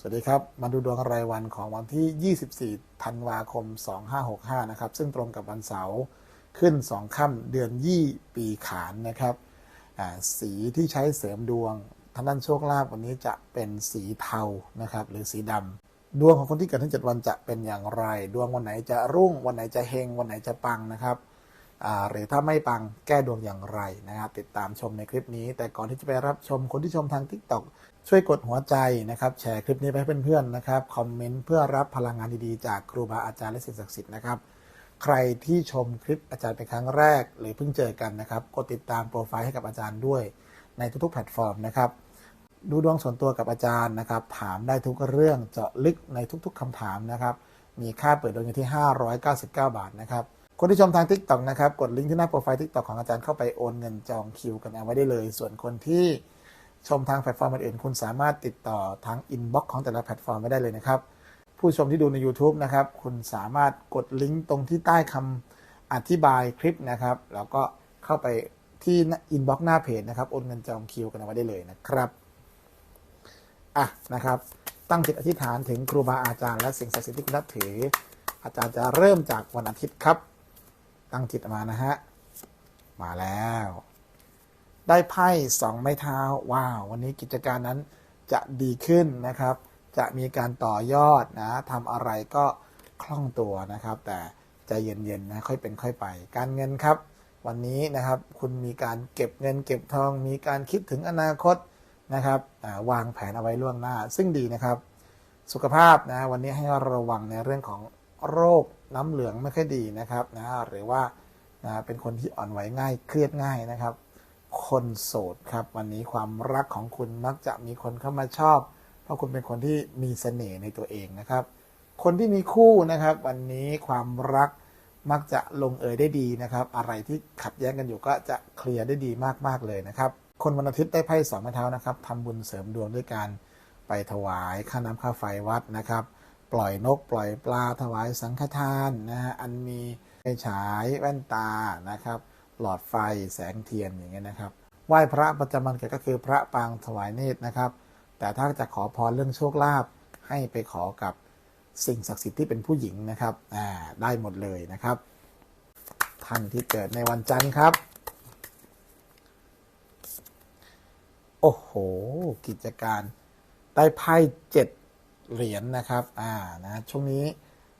สวัสดีครับ มาดูดวงรายวันของวันที่ 24 ธันวาคม 2565 นะครับ ซึ่งตรงกับวันเสาร์ขึ้น 2 ค่ำเดือนยี่ปีขานนะครับ สีที่ใช้เสริมดวงทางด้านโชคลาภวันนี้จะเป็นสีเทานะครับ หรือสีดำดวงของคนที่เกิดทั้ง 7 วันจะเป็นอย่างไร ดวงวันไหนจะรุ่ง วันไหนจะเฮง วันไหนจะปังนะครับ หรือถ้าไม่ปังแก้ดวงอย่างไรนะครับติดตามชมในคลิปนี้ แต่ก่อนที่จะไปรับชมคนที่ชมทาง TikTok ช่วยกดหัวใจนะครับ แชร์คลิปนี้ไปให้เพื่อนๆนะครับคอมเมนต์เพื่อรับพลังงานดีๆ จากครูบาอาจารย์และสิ่งศักดิ์สิทธิ์นะครับใครที่ชมคลิปอาจารย์เป็นครั้งแรก หรือเพิ่งเจอกันนะครับกดติดตามโปรไฟล์ให้กับอาจารย์ด้วย ในทุกๆแพลตฟอร์มนะครับดูดวงส่วนตัวกับอาจารย์นะครับ ถามได้ทุกเรื่องเจาะลึกในทุกๆคำถามนะครับ มีค่าเปิดดวงอยู่ที่ 599 บาทนะครับ คนที่ชมทาง t ิ k t o k นะครับ กดลิงก์ที่หน้าโปรไฟล์ t ิ k t o k ของอาจารย์เข้าไปโอนเงินจองคิวกันเอาไว้ได้เลย ส่วนคนที่ชมทางแพลตฟอร์มอื่นคุณสามารถติดต่อทางอินบ็อกซ์ของแต่ละแพลตฟอร์มไว้ได้เลยนะครับ ผู้ชมที่ดูใน YouTube นะครับ คุณสามารถกดลิงก์ตรงที่ใต้คำอธิบายคลิปนะครับ แล้วก็เข้าไปที่อินบ็อกซ์หน้าเพจนะครับ โอนเงินจองคิวกันเอาไว้ได้เลยนะครับอะนะครับ ตั้งจิตอธิษฐานถึงครูบาอาจารย์และสิ่งศักดิ์สิทธิ์ที่คุณนับถือ อาจารย์จะเริ่มจากวันอาทิตย์ครับ ตั้งจิตมานะฮะ มาแล้ว ได้ไพ่สองไม้เท้า ว้าว วันนี้กิจการนั้นจะดีขึ้นนะครับ จะมีการต่อยอดนะทำอะไรก็คล่องตัวนะครับ แต่ใจเย็นๆนะค่อยเป็นค่อยไป การเงินครับ วันนี้นะครับคุณมีการเก็บเงินเก็บทอง มีการคิดถึงอนาคตนะครับวางแผนเอาไว้ล่วงหน้า ซึ่งดีนะครับ สุขภาพนะวันนี้ให้ระวังในเรื่องของโรค น้ำเหลืองไม่ค่อยดีนะครับนะหรือว่านะเป็นคนที่อ่อนไหวง่ายเครียดง่ายนะครับ คนโสดครับ วันนี้ความรักของคุณมักจะมีคนเข้ามาชอบ เพราะคุณเป็นคนที่มีเสน่ห์ในตัวเองนะครับ คนที่มีคู่นะครับ วันนี้ความรักมักจะลงเอยได้ดีนะครับ อะไรที่ขัดแย้งกันอยู่ก็จะเคลียร์ได้ดีมากๆเลยนะครับ คนวันอาทิตย์ได้ไพ่สองไม้เท้านะครับทำบุญเสริมดวงด้วยการไปถวายค่าน้ำค่าไฟวัดนะครับ ปล่อยนกปล่อยปลาถวายสังฆทานนะฮะอันมีไฟฉายแว่นตานะครับ หลอดไฟแสงเทียนอย่างเงี้ยนะครับไหว้พระประจำวันเกิดก็คือพระปางถวายเนตรนะครับ แต่ถ้าจะขอพรเรื่องโชคลาภให้ไปขอกับสิ่งศักดิ์สิทธิ์ที่เป็นผู้หญิงนะครับอ่าได้หมดเลยนะครับ ท่านที่เกิดในวันจันทร์ครับ โอ้โห กิจการได้ไพ่เจ็ด เหรียญนนะครับอ่านะช่วงนี้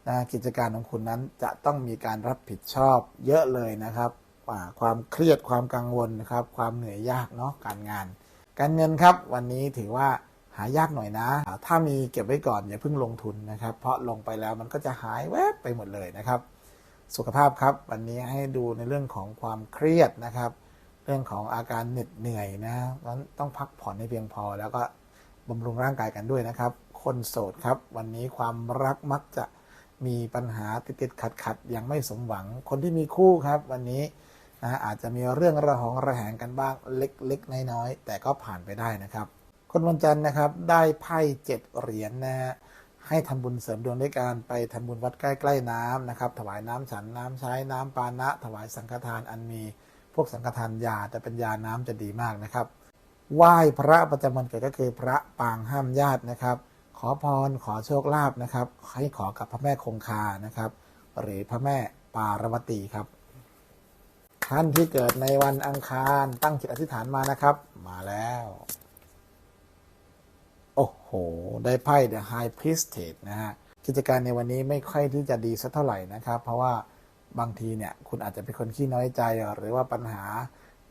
นะกิจการของคุณนั้นจะต้องมีการรับผิดชอบเยอะเลยนะครับอ่าความเครียดความกังวลนะครับ ความเหนื่อยยากเนาะการงาน การเงินครับ วันนี้ถือว่าหายากหน่อยนะ ถ้ามีเก็บไว้ก่อนอย่าเพิ่งลงทุนนะครับ เพราะลงไปแล้วมันก็จะหายแวบไปหมดเลยนะครับ สุขภาพครับ วันนี้ให้ดูในเรื่องของความเครียดนะครับ เรื่องของอาการเหน็ดเหนื่อยนะนั้นต้องพักผ่อนให้เพียงพอ แล้วก็บำรุงร่างกายกันด้วยนะครับ คนโสดครับ วันนี้ความรักมักจะมีปัญหาติดติดขัดขัดยังไม่สมหวัง คนที่มีคู่ครับ วันนี้นะอาจจะมีเรื่องระหองระแหงกันบ้างเล็กๆน้อยๆแต่ก็ผ่านไปได้นะครับ คนวันจันทร์นะครับได้ไพ่เจ็ดเหรียญนะฮะให้ทำบุญเสริมดวงด้วยการไปทำบุญวัดใกล้ๆน้ำนะครับ ถวายน้ำฉันน้ำใช้น้ำปานะ ถวายสังฆทานอันมี พวกสังฆทานยาแต่เป็นยาน้ำจะดีมากนะครับไหว้พระประจำวันเกิดก็คือพระปางห้ามญาตินะครับ ขอพรขอโชคลาภนะครับ ให้ขอกับพระแม่คงคานะครับ หรือพระแม่ปารวตีครับ ท่านที่เกิดในวันอังคารตั้งจิตอธิษฐานมานะครับ มาแล้ว โอ้โห ได้ไพ่ The High Priestess นะฮะกิจการในวันนี้ไม่ค่อยที่จะดีสักเท่าไหร่นะครับ เพราะว่าบางทีเนี่ยคุณอาจจะเป็นคนขี้น้อยใจ หรือว่าปัญหา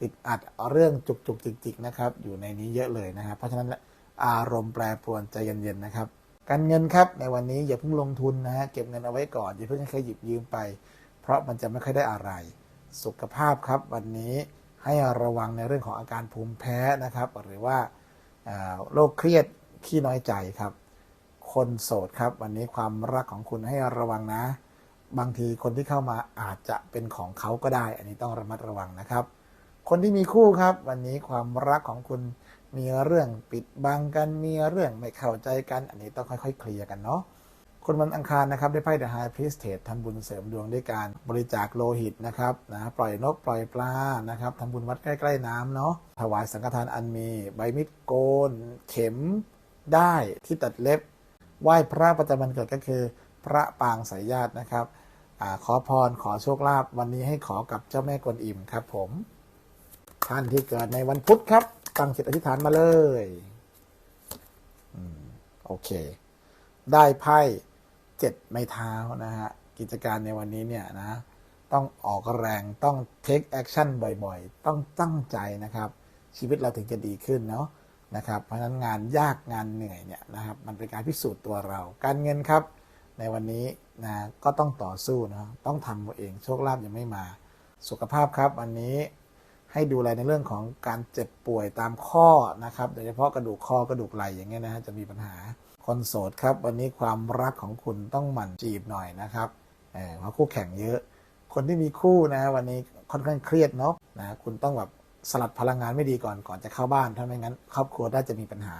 ติดอัดเรื่องจุกจุกจิกจิกนะครับ อยู่ในนี้เยอะเลยนะครับเพราะฉะนั้น อารมณ์แปรปรวนใจเย็นๆนะครับ การเงินครับในวันนี้อย่าเพิ่งลงทุนนะฮะเก็บเงินเอาไว้ก่อนอย่าเพิ่งให้ใครหยิบยืมไป เพราะมันจะไม่ค่อยได้อะไร สุขภาพครับวันนี้ให้ระวังในเรื่องของอาการภูมิแพ้นะครับ หรือว่าอ่าโรคเครียดขี้น้อยใจครับ คนโสดครับ วันนี้ความรักของคุณให้ระวังนะ บางทีคนที่เข้ามาอาจจะเป็นของเขาก็ได้ อันนี้ต้องระมัดระวังนะครับ คนที่มีคู่ครับ วันนี้ความรักของคุณมีเรื่องปิดบังกันมีเรื่องไม่เข้าใจกัน อันนี้ต้องค่อยๆ เคลียร์กันเนาะคนวันอังคารนะครับได้ไพ่ The High Priestess ทำบุญเสริมดวงด้วยการบริจาคโลหิตนะครับนะปล่อยนกปล่อยปลานะครับทำบุญวัดใกล้ๆน้ำเนาะถวายสังฆทานอันมีใบมิดโกน เข็มได้ที่ตัดเล็บ ไหว้พระประจำวันเกิดก็คือ พระปางสายญาตินะครับอขอพรขอโชคลาภวันนี้ให้ขอกับเจ้าแม่กวนอิมครับผม ท่านที่เกิดในวันพุธครับ ตั้งจิตอธิษฐานมาเลยอโอเค ได้ไพ่เจ็ดไม้เท้านะฮะ กิจการในวันนี้เนี่ยนะ ต้องออกแรงต้อง take action บ่อยๆ ต้องตั้งใจนะครับ ชีวิตเราถึงจะดีขึ้นเนาะนะครับ เพราะฉะนั้นงานยากงานเหนื่อยเนี่ยนะครับ มันเป็นการพิสูจน์ตัวเรา การเงินครับ ในวันนี้นะก็ต้องต่อสู้นะต้องทำตัวเองโชคลาภยังไม่มา สุขภาพครับวันนี้ ให้ดูแลในเรื่องของการเจ็บป่วยตามข้อนะครับโดยเฉพาะกระดูกคอกระดูกไหล่อย่างเงี้ยนะฮะจะมีปัญหาคนโสดครับ วันนี้ความรักของคุณต้องหมั่นจีบหน่อยนะครับเออเพราะคู่แข่งเยอะ คนที่มีคู่นะวันนี้ค่อนข้างเครียดเนาะนะคุณต้องแบบสลัดพลังงานไม่ดีก่อนก่อนจะเข้าบ้านถ้าไม่งั้น ครอบครัวน่าจะมีปัญหา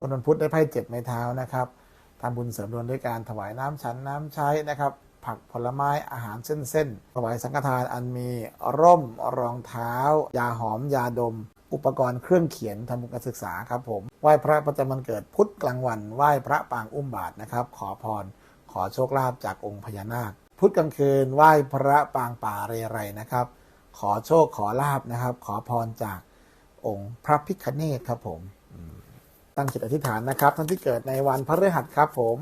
คนวันพุธได้ไพ่เจ็บไม้เท้านะครับทำบุญเสริมดวงด้วยการถวายน้ำฉันน้ำใช้นะครับ ผักผลไม้อาหารเส้นๆถวายสังฆทานอันมีร่มรองเท้า ยาหอมยาดม อุปกรณ์เครื่องเขียนทำบุญการศึกษาครับผมไหว้พระประจำวันเกิดพุธกลางวันไหว้พระปางอุ้มบาทนะครับ ขอพร ขอโชคลาภจากองค์พญานาค พุธกลางคืนไหว้พระปางป่าเรไรนะครับ ขอโชคขอลาบนะครับ ขอพรจากองค์พระพิคเนตครับผมตั้งจิตอธิษฐานนะครับ ท่านที่เกิดในวันพระฤหัสครับผม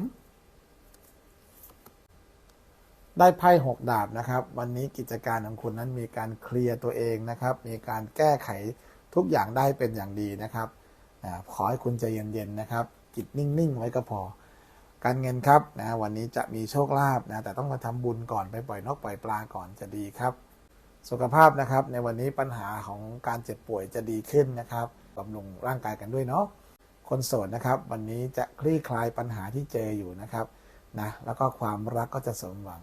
ได้ไพ่หกดาบนะครับ วันนี้กิจการของคุณนั้นมีการเคลียร์ตัวเองนะครับ มีการแก้ไขทุกอย่างได้เป็นอย่างดีนะครับขอให้คุณใจเย็นๆนะครับ จิตนิ่งๆ ไว้ก็พอ การเงินครับนะวันนี้จะมีโชคลาภนะแต่ต้องมาทำบุญก่อนไปปล่อยนกปล่อยปลาก่อนจะดีครับ สุขภาพนะครับ ในวันนี้ปัญหาของการเจ็บป่วยจะดีขึ้นนะครับบำรุงร่างกายกันด้วยเนาะคนโสดนะครับ วันนี้จะคลี่คลายปัญหาที่เจออยู่นะครับนะแล้วก็ความรักก็จะสมหวัง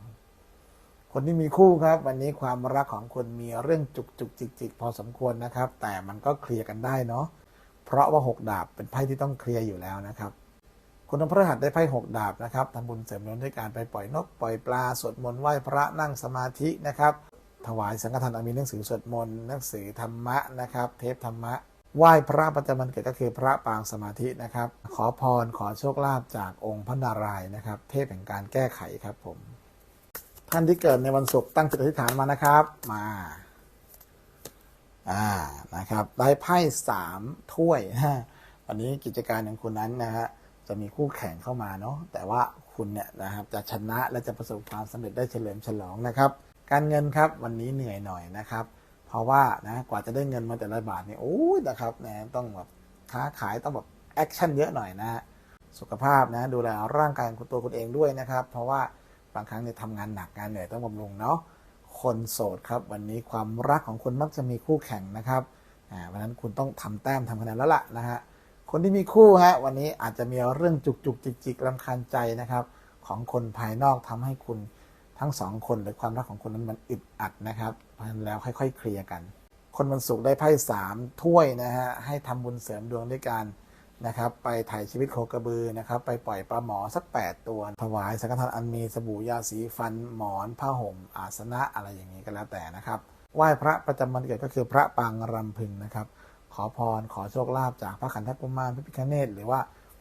คนที่มีคู่ครับ วันนี้ความรักของคุณมีเรื่องจุกจุกจิกจิกพอสมควรนะครับ แต่มันก็เคลียร์กันได้เนาะเพราะว่าหกดาบเป็นไพ่ที่ต้องเคลียร์อยู่แล้วนะครับคุณพระหัสได้ไพ่หกดาบนะครับทำบุญเสริมดวงด้วยการไปปล่อยนกปล่อยปลาสวดมนต์ไหว้พระนั่งสมาธินะครับ ถวายสังฆทานอันมีหนังสือสวดมนต์หนังสือธรรมะนะครับ เทปธรรมะไหว้พระประจำวันเกิดก็คือพระปางสมาธินะครับ ขอพรขอโชคลาภจากองค์พระนารายณ์นะครับ เทพแห่งการแก้ไขครับผม ท่านที่เกิดในวันศุกร์ตั้งจิตอธิษฐานมานะครับ มา อ่า นะครับ ได้ไพ่สามถ้วยฮะวันนี้กิจการของคุณนั้นนะฮะ จะมีคู่แข่งเข้ามาเนาะ แต่ว่าคุณเนี่ยนะครับ จะชนะและจะประสบความสำเร็จได้เฉลิมฉลองนะครับ การเงินครับวันนี้เหนื่อยหน่อยนะครับ เพราะว่านะ กว่าจะได้เงินมาแต่ละบาทเนี่ยโอ้ยนะครับนะต้องแบบค้าขายต้องแบบแอคชั่นเยอะหน่อยนะฮะสุขภาพนะ ดูแลร่างกายของตัวคุณเองด้วยนะครับ เพราะว่า บางครั้งเนี่ยทำงานหนักงานเหนื่อยต้องบำรุงเนาะคนโสดครับ วันนี้ความรักของคุณมักจะมีคู่แข่งนะครับอ่าวันนั้นคุณต้องทำแต้มทำคะแนนแล้วล่ะนะฮะคนที่มีคู่ฮะวันนี้อาจจะมีเรื่องจุกจุกจิกจิกรำคาญใจนะครับ ของคนภายนอกทำให้คุณทั้งสองคนหรือความรักของคุณนั้นมันอึดอัดนะครับเพราะฉะนั้นแล้วค่อย ๆ เคลียร์กัน คนวันศุกได้ไพ่สามถ้วยนะฮะให้ทำบุญเสริมดวงด้วยการ นะครับไปถ่ายชีวิตโคกระบือนะครับไปปล่อยปลาหมอสัก 8 ตัว ถวายสังฆทานอันมีสบู่ยาสีฟันหมอนผ้าห่ม อาสนะอะไรอย่างนี้ก็แล้วแต่นะครับไหว้พระประจำวันเกิดก็คือพระปางรำพึงนะครับ ขอพรขอโชคลาภจากพระขันธกุมารพระพิฆเนศหรือว่า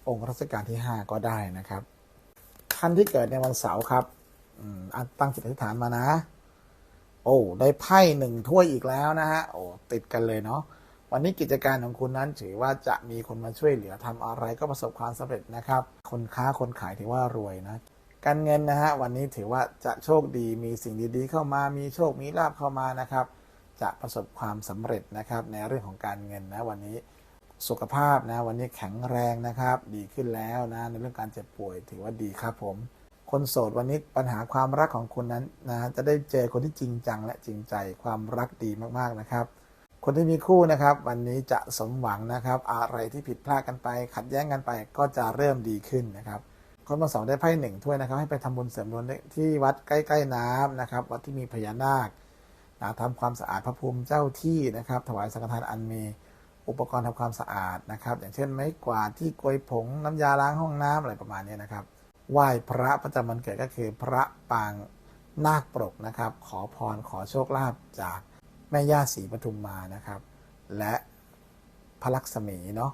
องค์รัชกาลที่ 5 ก็ได้นะครับท่านที่เกิดในวันเสาร์ครับตั้งจิตอธิษฐานมานะ โอ้ได้ไพ่หนึ่งถ้วยอีกแล้วนะฮะโอ้ติดกันเลยเนาะ วันนี้กิจการของคุณนั้นถือว่าจะมีคนมาช่วยเหลือทำอะไรก็ประสบความสำเร็จนะครับ คนค้าคนขายถือว่ารวยนะ การเงินนะฮะวันนี้ถือว่าจะโชคดีมีสิ่งดีๆ เข้ามามีโชคมีลาภเข้ามานะครับ จะประสบความสำเร็จนะครับ ในเรื่องของการเงินนะวันนี้สุขภาพนะวันนี้แข็งแรงนะครับ ดีขึ้นแล้วนะในเรื่องการเจ็บป่วยถือว่าดีครับผมคนโสดวันนี้ปัญหาความรักของคุณนั้นนะจะได้เจอคนที่จริงจังและจริงใจความรักดีมากๆนะครับ คนที่มีคู่นะครับ วันนี้จะสมหวังนะครับ อะไรที่ผิดพลาดกันไป ขัดแย้งกันไปก็จะเริ่มดีขึ้นนะครับ คนมาสองได้ไพ่หนึ่งถ้วยนะครับ ให้ไปทำบุญเสริมดวงที่วัดใกล้ๆน้ำนะครับ วัดที่มีพญานาคนะทำความสะอาดพระภูมิเจ้าที่นะครับ ถวายสังฆทานอันมีอุปกรณ์ทำความสะอาดนะครับ อย่างเช่นไม้กวาดที่กลวยผงน้ำยาล้างห้องน้ำอะไรประมาณนี้นะครับไหว้พระประจำวันเกิดก็คือพระปางนาคปรกนะครับ ขอพรขอโชคลาภจาก แม่ย่าศรีปทุมมานะครับ และพระลักษมีเนาะ